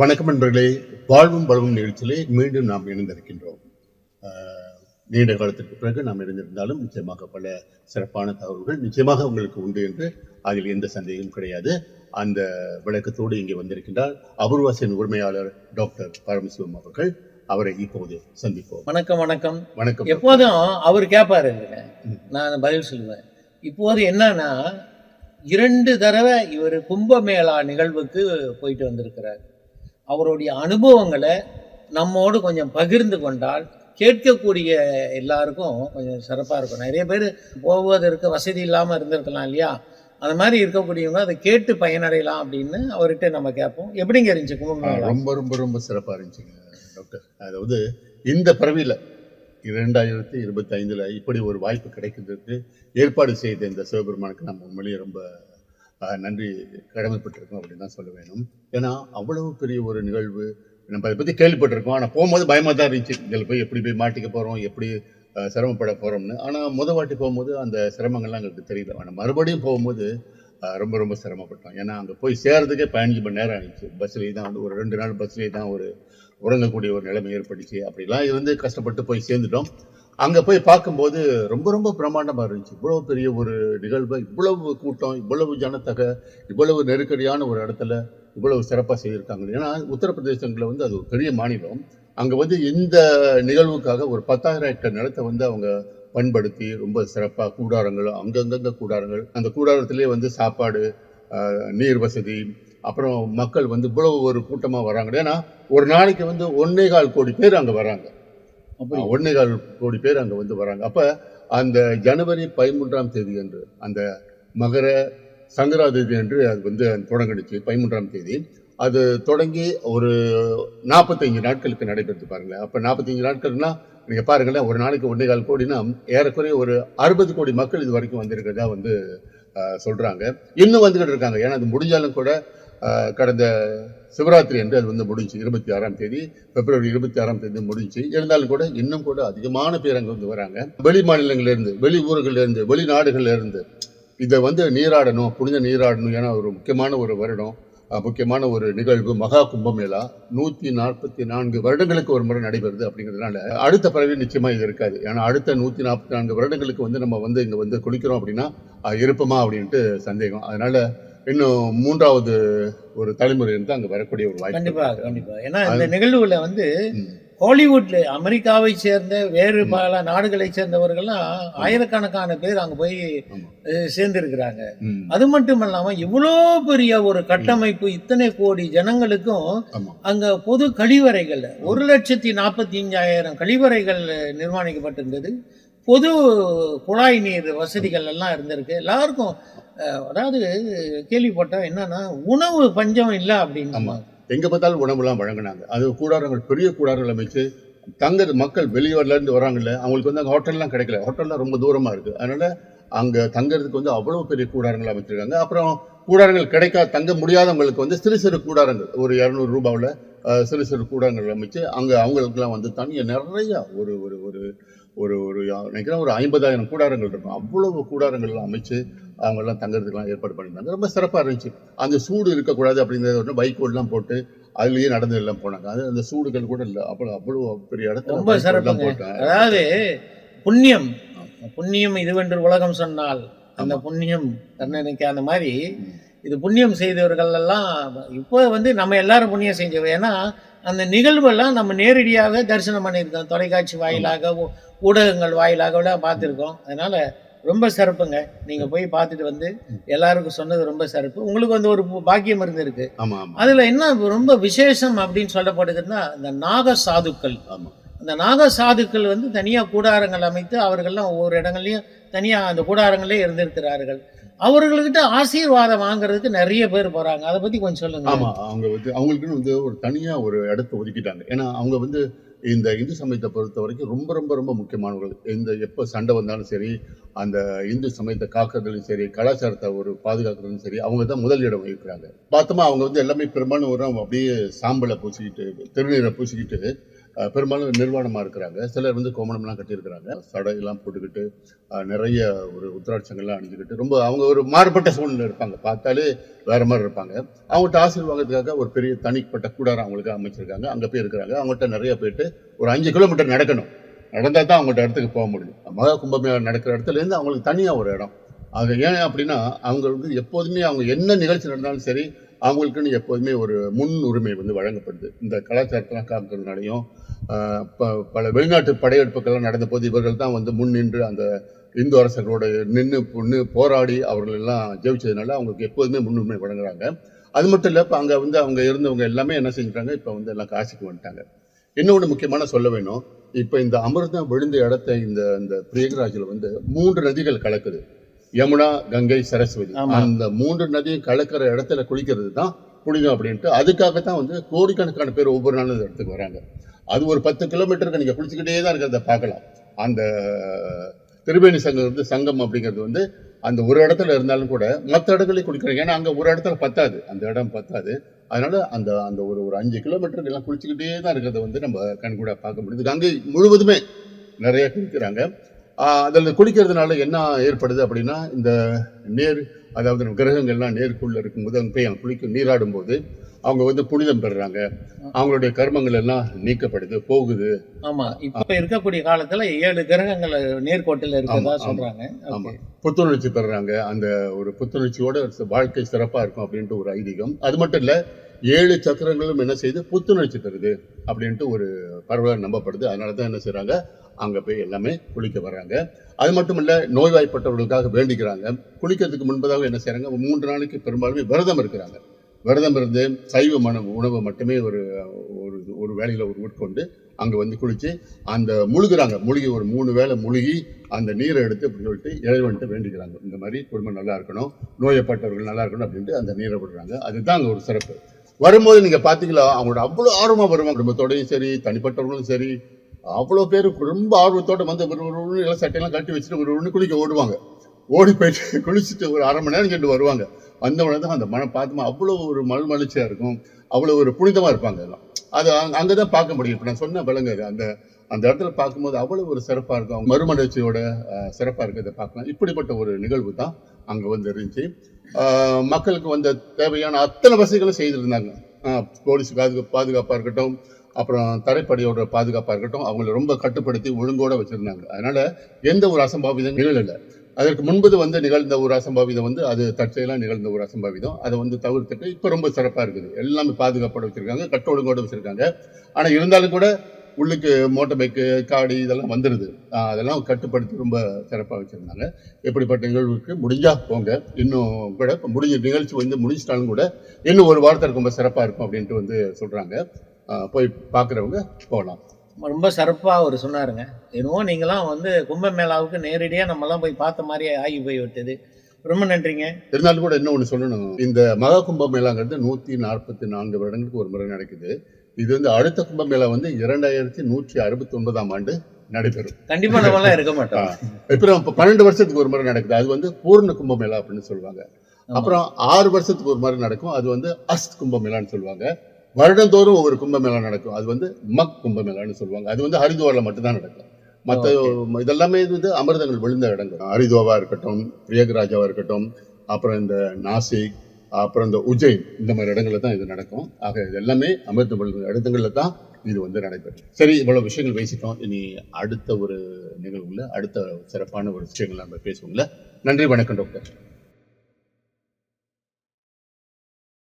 வணக்கம் நண்பர்களே. வாழ்வும் வளவும் நிகழ்ச்சியிலே மீண்டும் நாம் இணைந்திருக்கின்றோம். நீண்ட காலத்திற்கு பிறகு நாம் இணைந்திருந்தாலும் நிச்சயமாக பல சிறப்பான தகவல்கள் நிச்சயமாக உங்களுக்கு உண்டு என்று அதில் எந்த சந்தேகமும் கிடையாது. அந்த விளக்கத்தோடு இங்கே வந்திருக்கின்றார் அபூர்வாசின் உரிமையாளர் டாக்டர் பரமசிவம் அவர்கள். அவரை இப்போது சந்திப்போம். வணக்கம் வணக்கம். வணக்கம் எப்போதும் அவர் கேட்பாரு. நான் பதில் சொல்லுவேன். இப்போது என்னன்னா இரண்டு தடவை இவர் கும்பமேளா நிகழ்வுக்கு போயிட்டு வந்திருக்கிறார். அவருடைய அனுபவங்களை நம்மோடு கொஞ்சம் பகிர்ந்து கொண்டால் கேட்கக்கூடிய எல்லாருக்கும் கொஞ்சம் சிறப்பாக இருக்கும். நிறைய பேர் போவதற்கு வசதி இல்லாமல் இருந்திருக்கலாம் இல்லையா? அந்த மாதிரி இருக்கக்கூடியவங்க அதை கேட்டு பயனடையலாம் அப்படின்னு அவர்கிட்ட நம்ம கேட்போம். எப்படிங்க இருந்துச்சு ரொம்ப ரொம்ப ரொம்ப சிறப்பாக இருந்துச்சுங்க டாக்டர். அதாவது இந்த பிறவியில் இரண்டாயிரத்தி இருபத்தி ஐந்தில் இப்படி ஒரு வாய்ப்பு கிடைக்கிறதுக்கு ஏற்பாடு செய்த இந்த சிவபெருமானுக்கு நம்ம உண்மையிலேயே ரொம்ப நன்றி கடமைப்பட்டிருக்கோம் அப்படின்னு தான் சொல்ல வேணும். ஏன்னா அவ்வளவு பெரிய ஒரு நிகழ்வு நம்ம அதை பற்றி கேள்விப்பட்டிருக்கோம். ஆனால் போகும்போது பயமாக தான் இருந்துச்சு. இதில் போய் எப்படி போய் மாட்டிக்க போகிறோம் எப்படி சிரமப்பட போகிறோம்னு ஆனால் முத வாட்டி போகும்போது அந்த சிரமங்கள்லாம் எங்களுக்கு தெரியல. ஆனால் மறுபடியும் போகும்போது ரொம்ப ரொம்ப சிரமப்பட்டோம். ஏன்னா அங்கே போய் சேர்றதுக்கே பதினஞ்சு மணி நேரம் ஆகிடுச்சு பஸ்லேயே தான் வந்து ஒரு ரெண்டு நாள் பஸ்லேயே தான் ஒரு உறங்கக்கூடிய ஒரு நிலைமை ஏற்பட்டுச்சு. அப்படிலாம் இருந்து கஷ்டப்பட்டு போய் சேர்ந்துட்டோம். அங்கே போய் பார்க்கும்போது ரொம்ப ரொம்ப பிரம்மாண்டமாக இருந்துச்சு. இவ்வளோ பெரிய ஒரு நிகழ்வு இவ்வளவு கூட்டம் இவ்வளவு ஜனத்தொகை இவ்வளவு நெருக்கடியான ஒரு இடத்துல இவ்வளவு சிறப்பாக செய்திருக்காங்க. ஏன்னா உத்தரப்பிரதேசங்களில் வந்து அது ஒரு பெரிய மாநிலம். அங்கே வந்து இந்த நிகழ்வுக்காக ஒரு பத்தாயிரம் ஹெக்டர் நிலத்தை வந்து அவங்க பண்படுத்தி ரொம்ப சிறப்பாக கூடாரங்கள் அங்கங்கங்க கூடாரங்கள் அந்த கூடாரத்திலே வந்து சாப்பாடு நீர் வசதி அப்புறம் மக்கள் வந்து இவ்வளவு ஒரு கூட்டமாக வராங்க. ஏன்னா ஒரு நாளைக்கு வந்து ஒன்னே கால் கோடி பேர் அங்கே வராங்க. ஒன்னே கால் கோடி பேர் அங்கே வந்து வராங்க. அப்போ அந்த ஜனவரி பதிமூன்றாம் தேதி அன்று அந்த மகர சங்கராதி அன்று அது வந்து தொடங்கிடுச்சு பதிமூன்றாம் தேதி. அது தொடங்கி ஒரு நாற்பத்தஞ்சு நாட்களுக்கு நடைபெற்று பாருங்களேன் அப்போ நாற்பத்தஞ்சு நாட்கள்னா நீங்கள் பாருங்களேன் ஒரு நாளைக்கு ஒன்றே கால் கோடினா ஏறக்குறைய ஒரு அறுபது கோடி மக்கள் இது வரைக்கும் வந்திருக்கிறதா வந்து சொல்கிறாங்க சொல்றாங்க. இன்னும் வந்துகிட்டு இருக்காங்க. ஏன்னா அது முடிஞ்சாலும் கூட கடந்த சிவராத்திரி அன்று அது வந்து முடிஞ்சு இருபத்தி ஆறாம் தேதி பிப்ரவரி இருபத்தி ஆறாம் தேதி முடிஞ்சு இருந்தாலும் கூட இன்னும் கூட அதிகமான பேர் அங்கே வந்து வராங்க. வெளி மாநிலங்கள்லேருந்து வெளி ஊர்கள்ல வெளிநாடுகள்லேருந்து இதை வந்து நீராடணும் புனித நீராடணும் ஏன்னா ஒரு முக்கியமான ஒரு வருடம் முக்கியமான ஒரு நிகழ்வு மகா கும்பமேளா. நூற்றி நாற்பத்தி நான்கு வருடங்களுக்கு ஒரு முறை நடைபெறுது அப்படிங்கிறதுனால அடுத்த பறவை நிச்சயமாக இது இருக்காது. ஏன்னா அடுத்த நூற்றி நாற்பத்தி நான்கு வருடங்களுக்கு வந்து நம்ம வந்து இங்கே வந்து குளிக்கிறோம் அப்படின்னா இருப்போமா அப்படின்ட்டு சந்தேகம். அதனால் இன்னும் மூன்றாவது ஒரு தலைமுறை இருந்து அங்கே வரக்கூடிய ஒரு வாய்ப்பு கண்டிப்பா இருக்கு. கண்டிப்பா. ஏன்னா இந்த நிகழ்வுல வந்து. ஹாலிவுட்ல அமெரிக்காவை சேர்ந்த வேறு பல நாடுகளை சேர்ந்தவர்கள்லாம் ஆயிரக்கணக்கான பேர் அங்க போய். சேர்ந்திருக்கிறாங்க. அது மட்டும் இல்லாம இவ்வளோ பெரிய ஒரு கட்டமைப்பு இத்தனை கோடி ஜனங்களுக்கும் அங்க பொது கழிவறைகள் ஒரு லட்சத்தி நாற்பத்தி அஞ்சாயிரம் கழிவறைகள் நிர்மாணிக்கப்பட்டிருந்தது. பொது குழாய் நீர் வசதிகள் எல்லாம் இருந்திருக்கு. எல்லாருக்கும் அதாவது கேள்விப்பட்டோம் என்னன்னா உணவு பஞ்சம் இல்லை அப்படின்னு ஆமா. எங்க பார்த்தாலும் உணவுலாம் வழங்கினாங்க. அது கூடாரங்கள் பெரிய கூடாரங்கள் அமைச்சு தங்குறது மக்கள் வெளியூர்ல இருந்து வராங்கல்ல அவங்களுக்கு வந்து அங்கே ஹோட்டல்லாம் கிடைக்கல. ஹோட்டல்லாம் ரொம்ப தூரமா இருக்கு. அதனால அங்க தங்குறதுக்கு வந்து அவ்வளவு பெரிய கூடாரங்கள் அமைச்சிருக்காங்க. அப்புறம் கூடாரங்கள் கிடைக்கா தங்க முடியாதவங்களுக்கு வந்து சிறு சிறு கூடாரங்கள் ஒரு இரநூறு ரூபாவில் சிறு சிறு கூடாரங்கள் அமைச்சு அங்க அவங்களுக்குலாம் வந்து தனியாக நிறைய ஒரு ஒரு ஒரு ஒரு ஒரு நினைக்கிறேன் ஒரு ஐம்பதாயிரம் கூடாரங்கள் இருக்கும். அவ்வளவு கூடாரங்கள்லாம் அமைச்சு அவங்க எல்லாம் தங்குறதுக்கெல்லாம் ஏற்பாடு பண்ணியிருந்தாங்க. ரொம்ப சிறப்பாக இருந்துச்சு. அந்த சூடு இருக்கக்கூடாது அப்படிங்கிறத ஒன்று பைக்கோடெலாம் போட்டு அதுலயே நடந்து எல்லாம் போனாங்க. அது அந்த சூடுகள் கூட இல்லை. அவ்வளோ அவ்வளோ பெரிய இடத்துல ரொம்ப சிறப்புங்க. போட்டேன் அதாவது புண்ணியம். புண்ணியம் இதுவென்று உலகம் சொன்னால் அந்த புண்ணியம் தன்னனைக்கு அந்த மாதிரி. இது புண்ணியம் செய்தவர்கள் எல்லாம் இப்போ வந்து நம்ம எல்லாரும் புண்ணியம் செஞ்சவங்க ஏன்னா அந்த நிகழ்வெல்லாம் நம்ம நேரடியாக தரிசனம் பண்ணியிருக்கோம். தொலைக்காட்சி வாயிலாக ஊடகங்கள் வாயிலாக பார்த்துருக்கோம். அதனால ரொம்ப சிறப்புங்க. நீங்க போய் பார்த்துட்டு வந்து எல்லாருக்கும் சொன்னது ரொம்ப சிறப்பு. உங்களுக்கு வந்து ஒரு பாக்கியம் இருந்திருக்கு. அதுல என்ன ரொம்ப விசேஷம் அப்படின்னு சொல்லப்படுதுன்னா இந்த நாக சாதுக்கள். அந்த நாக சாதுக்கள் வந்து தனியா கூடாரங்கள் அமைத்து அவர்கள்லாம் ஒவ்வொரு இடங்கள்லயும் தனியாக அந்த கூடாரங்களே இருந்திருக்கிறார்கள். அவர்கள்கிட்ட ஆசீர்வாதம் வாங்குறதுக்கு நிறைய பேர் போறாங்க. அதை பத்தி கொஞ்சம் சொல்லுங்க. ஆமா அவங்க வந்து அவங்களுக்குன்னு வந்து ஒரு தனியா ஒரு இடத்த ஒதுக்கிட்டாங்க. ஏன்னா அவங்க வந்து இந்த இந்து சமயத்தை பொறுத்த வரைக்கும் ரொம்ப ரொம்ப ரொம்ப முக்கியமானவர்கள். இந்த எப்போ சண்டை வந்தாலும் சரி அந்த இந்து சமயத்தை காக்கிறதுலையும் சரி கலாச்சாரத்தை ஒரு பாதுகாக்கிறதும் சரி அவங்க தான் முதல் இடம் வகிக்கிறாங்க. பார்த்தோமா அவங்க வந்து எல்லாமே பெரும்பாலும் ஒரு அப்படியே சாம்பலை பூசிக்கிட்டு திருநீரை பூசிக்கிட்டு பெரும்பாலும் நிர்வாணமாக இருக்கிறாங்க. சிலர் வந்து கோமணம்லாம் கட்டியிருக்கிறாங்க. சடையெல்லாம் போட்டுக்கிட்டு நிறைய ஒரு உத்தராட்சங்கள்லாம் அணிஞ்சுக்கிட்டு ரொம்ப அவங்க ஒரு மாறுபட்ட சூழ்நிலை இருப்பாங்க. பார்த்தாலே வேற மாதிரி இருப்பாங்க. அவங்கள்ட்ட ஆசிரியர் வாங்குறதுக்காக ஒரு பெரிய தனிப்பட்ட கூடாரம் அவங்களுக்கு அமைச்சிருக்காங்க. அங்கே போய் இருக்கிறாங்க. அவங்கள்ட்ட நிறைய போயிட்டு ஒரு அஞ்சு கிலோமீட்டர் நடக்கணும். நடந்தால் தான் அவங்கள்ட்ட இடத்துக்கு போக முடியும். மகா கும்பமேளா நடக்கிற இடத்துலேருந்து அவங்களுக்கு தனியாக ஒரு இடம். அது ஏன் அப்படின்னா அவங்க வந்து எப்போதுமே அவங்க என்ன நிகழ்ச்சி நடந்தாலும் சரி அவங்களுக்குன்னு எப்போதுமே ஒரு முன் உரிமை வந்து வழங்கப்படுது. இந்த கலாச்சாரத்தெல்லாம் காக்கிறதுனாலையும் ப- பல வெளிநாட்டு படையெடுப்புகள்லாம் நடந்த போது இவர்கள் தான் வந்து முன் நின்று அந்த இந்து அரசர்களோட நின்று பொண்ணு போராடி அவர்கள் எல்லாம் ஜெயிச்சதுனால அவங்களுக்கு எப்போதுமே முன்னுரிமை வழங்குறாங்க. அது மட்டும் இல்லை இப்போ அங்கே வந்து அவங்க இருந்தவங்க எல்லாமே என்ன செஞ்சுட்டாங்க இப்போ வந்து எல்லாம் காசிக்கு வந்துட்டாங்க. இன்னொன்று முக்கியமான சொல்ல வேணும். இப்போ இந்த அமிர்தம் விழுந்த இடத்த இந்த இந்த பிரியகராஜில் வந்து மூன்று நதிகள் கலக்குது. யமுனா கங்கை சரஸ்வதி. அந்த மூன்று நதியும் கலக்கிற இடத்துல குளிக்கிறது தான் புனிதம் அப்படின்ட்டு. அதுக்காகத்தான் வந்து கோடிக்கணக்கான பேர் ஒவ்வொரு நாளும் இந்த இடத்துக்கு வராங்க. அது ஒரு பத்து கிலோமீட்டருக்கு நீங்கள் குளிச்சுக்கிட்டே தான் இருக்கிறத பார்க்கலாம். அந்த திருவேணி சங்கம் வந்து சங்கம் அப்படிங்கிறது வந்து அந்த ஒரு இடத்துல இருந்தாலும் கூட மற்ற இடங்களையும் குளிக்கிறாங்க. ஏன்னா அங்கே ஒரு இடத்துல பத்தாது. அந்த இடம் பத்தாது. அதனால அந்த அந்த ஒரு ஒரு அஞ்சு கிலோமீட்டருக்கு எல்லாம் குளிச்சுக்கிட்டே தான் இருக்கிறத வந்து நம்ம கண்கூட பார்க்க முடியுது. கங்கை முழுவதுமே நிறைய குளிக்கிறாங்க. அதில் குளிக்கிறதுனால என்ன ஏற்படுது அப்படின்னா இந்த நேர் அதாவது கிரகங்கள்லாம் நேருக்குள்ள இருக்கும்போது அங்கே போய் அவங்க குளிக்க நீராடும் போது அவங்க வந்து புனிதம் பெறுறாங்க. அவங்களுடைய கர்மங்கள் எல்லாம் நீக்கப்படுது போகுது. ஆமா இப்ப இருக்கக்கூடிய காலத்துல ஏழு கிரகங்கள் நேர்கோட்டில் ஆமா. சொல்றாங்க. ஆமா. புத்துணர்ச்சி பெறுறாங்க. அந்த ஒரு புத்துணர்ச்சியோட வாழ்க்கை சிறப்பா இருக்கும் அப்படின்ட்டு ஒரு ஐதீகம். அது மட்டும் இல்ல ஏழு சக்கரங்களும் என்ன செய்து புத்துணர்ச்சி தருது அப்படின்ட்டு ஒரு பரவலாக நம்பப்படுது. அதனால தான் என்ன செய்கிறாங்க அங்கே போய் எல்லாமே குளிக்க வர்றாங்க. அது மட்டும் இல்லை நோய்வாய்ப்பட்டவர்களுக்காக வேண்டிக்கிறாங்க. குளிக்கிறதுக்கு முன்பதாக என்ன செய்கிறாங்க மூன்று நாளைக்கு பெரும்பாலுமே விரதம் இருக்கிறாங்க. விரதம் இருந்து சைவ மன உணவை மட்டுமே ஒரு ஒரு ஒரு வேலையில் ஒரு உட்கொண்டு அங்கே வந்து குளித்து அந்த முழுகிறாங்க. முழுகி ஒரு மூணு வேளை முழுகி அந்த நீரை எடுத்து அப்படின்னு சொல்லிட்டு இறைவன்ட்டு வேண்டிக்கிறாங்க. இந்த மாதிரி குடும்பம் நல்லா இருக்கணும் நோயப்பட்டவர்கள் நல்லா இருக்கணும் அப்படின்ட்டு அந்த நீரை விடுறாங்க. அதுதான் அங்கே ஒரு சிறப்பு. வரும்போது நீங்க பாத்தீங்களா அவங்களோட அவ்வளோ ஆர்வமா வருவாங்க. குடும்பத்தோடையும் சரி தனிப்பட்டவர்களும் சரி அவ்வளோ பேர் ரொம்ப ஆர்வத்தோட வந்து ஒரு ஒரு சட்டையெல்லாம் கட்டி வச்சுட்டு ஒரு ஒன்று குளிக்க ஓடுவாங்க. ஓடி போயிட்டு குளிச்சுட்டு ஒரு அரை மணி நேரம் கேட்டு வருவாங்க. வந்தவொடனே தான் அந்த மனம் பார்த்துமா அவ்வளோ ஒரு மல்மலிச்சியா இருக்கும். அவ்வளோ ஒரு புனிதமா இருப்பாங்க எல்லாம். அது அங்கே அங்கதான் பார்க்க முடியும். இப்போ நான் சொன்ன விலங்கு அது அந்த அந்த இடத்துல பார்க்கும்போது அவ்வளவு ஒரு சிறப்பா இருக்கும். அவங்க மறுமலர்ச்சியோட சிறப்பாக சிறப்பா இருக்கிறத பார்க்கலாம். இப்படிப்பட்ட ஒரு நிகழ்வு தான் அங்க வந்து இருந்துச்சு. மக்களுக்கு வந்த தேவையான அத்தனை வசதிகளும் செய்திருந்தாங்க. போலீஸ் பாதுகா பாதுகாப்பா இருக்கட்டும் அப்புறம் தரைப்படையோட பாதுகாப்பா இருக்கட்டும் அவங்களை ரொம்ப கட்டுப்படுத்தி ஒழுங்கோட வச்சிருந்தாங்க. அதனால எந்த ஒரு அசம்பாவிதம் நிகழல. அதற்கு முன்பது வந்து நிகழ்ந்த ஒரு அசம்பாவிதம் வந்து அது தற்செயலாக நிகழ்ந்த ஒரு அசம்பாவிதம். அதை வந்து தவிர்த்துட்டு இப்போ ரொம்ப சிறப்பாக இருக்குது. எல்லாமே பாதுகாப்போட வச்சிருக்காங்க கட்டொழுங்கோட வச்சுருக்காங்க. ஆனால் இருந்தாலும் கூட உள்ளுக்கு மோட்டர் பைக்கு காடி இதெல்லாம் வந்துடுது அதெல்லாம் கட்டுப்படுத்தி ரொம்ப சிறப்பாக வச்சுருந்தாங்க. இப்படிப்பட்ட நிகழ்வுக்கு முடிஞ்சா போங்க. இன்னும் கூட இப்போ முடிஞ்ச நிகழ்ச்சி வந்து முடிச்சிட்டாலும் கூட இன்னும் ஒரு வாரத்துக்கு ரொம்ப சிறப்பாக இருக்கும் அப்படின்ட்டு வந்து சொல்கிறாங்க போய் பார்க்குறவங்க போகலாம் ரொம்ப சிறப்பா அவர் சொன்னாருங்க. என்னவோ நீங்களாம் வந்து கும்பமேளாவுக்கு நேரடியா நம்மலாம் போய் பார்த்த மாதிரியே ஆகி போய் விட்டது ரொம்ப நன்றிங்க. இருந்தாலும் கூட இன்னும் ஒன்று சொல்லணும். இந்த மகா கும்பமேளாங்கிறது நூற்றி நாற்பத்தி நான்கு வருடங்களுக்கு ஒரு முறை நடக்குது. இது வந்து அடுத்த கும்பமேளா வந்து இரண்டாயிரத்தி நூற்றி அறுபத்தி ஒன்பதாம் ஆண்டு நடைபெறும். கண்டிப்பா நம்மலாம் இருக்க மாட்டோம். அப்புறம் இப்போ பன்னெண்டு வருஷத்துக்கு ஒரு முறை நடக்குது. அது வந்து பூர்ண கும்பமேளா அப்படின்னு சொல்லுவாங்க. அப்புறம் ஆறு வருஷத்துக்கு ஒரு முறை நடக்கும். அது வந்து அஸ்த் கும்பமேளான்னு சொல்லுவாங்க. வருடந்தோறும் ஒவ்வொரு கும்பமேளா நடக்கும். அது வந்து மக் கும்பமேளான்னு சொல்லுவாங்க. அது வந்து ஹரித்வாரில் மட்டும்தான் நடக்கும். மற்ற இதெல்லாமே இது வந்து அமிர்தங்கள் விழுந்த இடங்கள். ஹரித்வாவா இருக்கட்டும் பிரியகராஜாவா இருக்கட்டும் அப்புறம் இந்த நாசிக் அப்புறம் இந்த உஜ்ஜைன் இந்த மாதிரி இடங்கள்ல தான் இது நடக்கும். ஆக இது எல்லாமே அமிர்த விழுந்த இடங்களில் தான் இது வந்து நடைபெறும். சரி இவ்வளவு விஷயங்கள் பேசிட்டோம். இனி அடுத்த ஒரு நிகழ்வுல அடுத்த சிறப்பான ஒரு விஷயங்கள் நம்ம பேசுவோம்ல. நன்றி வணக்கம் டாக்டர்.